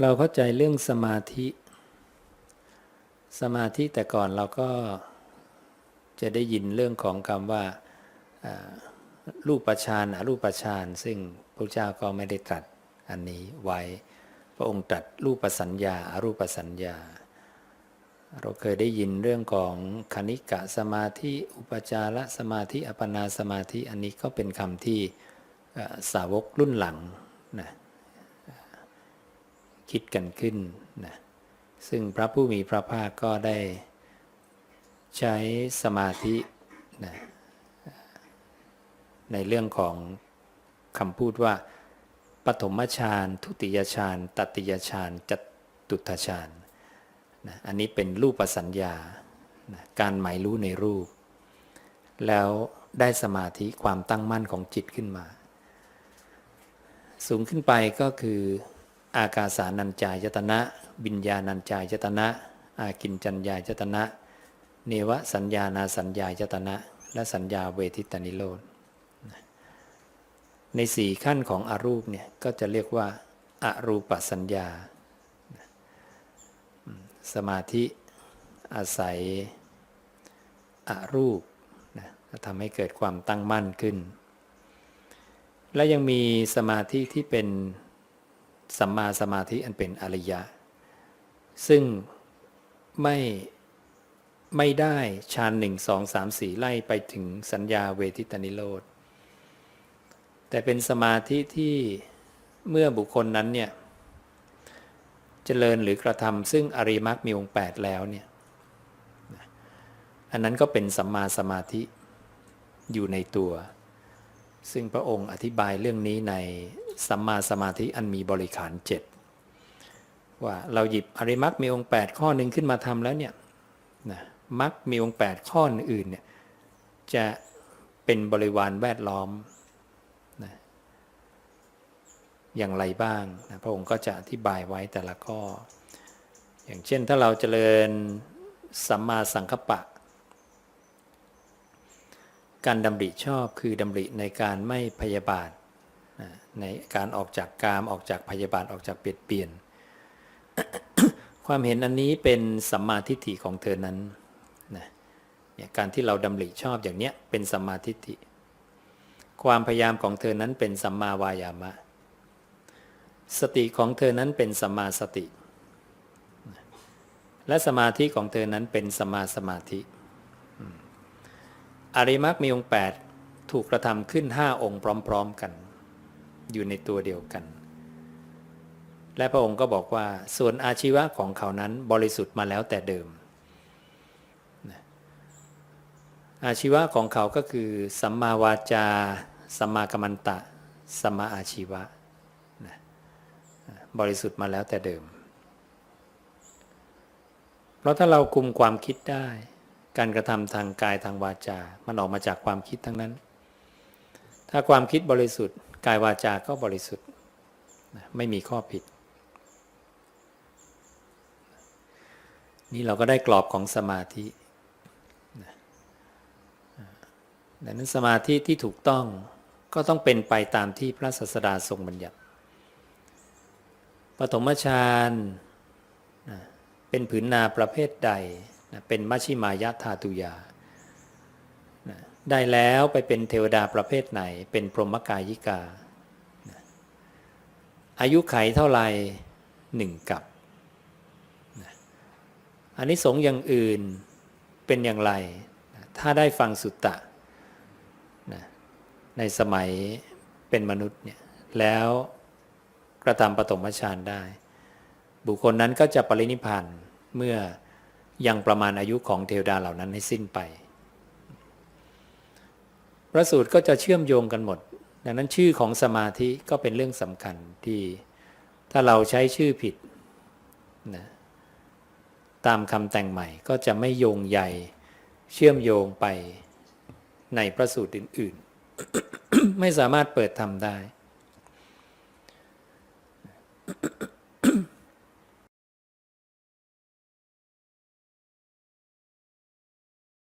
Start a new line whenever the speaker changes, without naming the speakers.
เราเข้าใจเรื่องสมาธิ สมาธิแต่ก่อนเราก็จะได้ยินเรื่องของคำว่าอ่ารูปฌานอรูปฌานซึ่งพระเจ้าก็ไม่ได้ตรัสอันนี้ไว้ พระองค์ตรัสรูปสัญญาอารูปสัญญา เราเคยได้ยินเรื่องของคณิกะสมาธิอุปจารสมาธิอัปนาสมาธิอันนี้ก็เป็นคำที่สาวกรุ่นหลังนะ คิดกันขึ้นนะซึ่งพระผู้มีพระภาคก็ได้ใช้สมาธินะในเรื่องของคำพูดว่าปฐมฌานทุติยฌานตติยฌานจตุตฌานนะอันนี้เป็นรูปสัญญานะการหมายรู้ในรูป แล้วได้สมาธิความตั้งมั่นของจิตขึ้นมา สูงขึ้นไปก็คือ อากาสานัญจายตนะบิญญาณัญจายตนะ อากินจัญญายตนะ เนวสัญญานาสัญญายตนะ และสัญญาเวทิตานิโรธในสี่ขั้นของอรูปเนี่ยก็จะเรียกว่าอารูปสัญญา สมาธิอาศัยอารูปนะทำให้เกิดความตั้งมั่นขึ้น และยังมีสมาธิที่เป็น สัมมาสมาธิอันเป็นอริยะ ซึ่งไม่ไม่ได้ฌานหนึ่งสองสามสี่ไล่ไปถึงสัญญาเวทิตานิโรธ แต่เป็นสมาธิที่เมื่อบุคคลนั้นเนี่ยเจริญหรือกระทำซึ่งอริมักมีองค์8แล้วเนี่ยอันนั้นก็เป็นสัมมาสมาธิอยู่ในตัว ซึ่งพระองค์อธิบายเรื่องนี้ใน สัมมาสมาธิอันมีบริขารเจ็ดว่าเราหยิบอริมักมีองค์ 8 ข้อหนึ่งขึ้นมาทำแล้วเนี่ยนะมักมีองค์ 8 ข้ออื่นเนี่ยจะเป็นบริวารแวดล้อมนะอย่างไรบ้างนะพระองค์ก็จะอธิบายไว้แต่ละข้อ อย่างเช่นถ้าเราเจริญสัมมาสังกัปปะ การดำริชอบคือดำริในการไม่พยาบาท ในการออกจากกามออกจากพยาบาทออกจากเปลี่ยนเปลี่ยน ความเห็นอันนี้เป็นสัมมาทิฏฐิของเธอนั้นนะเนี่ยการที่เราดำริชอบอย่างเนี้ยเป็นสัมมาทิฏฐิ ความพยายามของเธอนั้นเป็นสัมมาวายามะ สติของเธอนั้นเป็นสัมมาสติ และสมาธิของเธอนั้นเป็นสัมมาสมาธิอืมอริมักมีองค์8ถูกกระทำขึ้น 5 องค์พร้อม ๆ กัน อยู่ในตัวเดียวกัน และพระองค์ก็บอกว่าส่วนอาชีวะของเขานั้นบริสุทธิ์มาแล้วแต่เดิม อาชีวะของเขาก็คือ สัมมาวาจา สัมมากัมมันตะ สัมมาอาชีวะ บริสุทธิ์มาแล้วแต่เดิม เพราะถ้าเราคุมความคิดได้ การกระทำทางกายทางวาจา มันออกมาจากความคิดทั้งนั้นถ้าความคิดบริสุทธิ์ กายวาจาก็บริสุทธิ์ไม่มีข้อผิด นี่เราก็ได้กรอบของสมาธินะดังนั้นสมาธิที่ถูกต้องก็ต้องเป็นไปตามที่พระศาสดาทรงบัญญัติปฐมฌานเป็นผืนนาประเภทใด เป็นมัชชิมายะธาตุยา ได้แล้วไปเป็นเทวดาประเภทไหน เป็นพรหมกายิกา อายุไขเท่าไหร่หนึ่งกับอันนี้สงอย่างอื่นเป็นอย่างไร ถ้าได้ฟังสุตตะในสมัยเป็นมนุษย์เนี่ยแล้วกระทำปฐมฌานได้ บุคคลนั้นก็จะปรินิพานเมื่อยังประมาณอายุของเทวดาเหล่านั้นให้สิ้นไป พระสูตรก็จะเชื่อมโยงกันหมด ดังนั้นชื่อของสมาธิก็เป็นเรื่องสำคัญที่ถ้าเราใช้ชื่อผิดนะตามคำแต่งใหม่ก็จะไม่โยงใยเชื่อมโยงไปในพระสูตรอื่น ๆ ไม่สามารถเปิดทำได้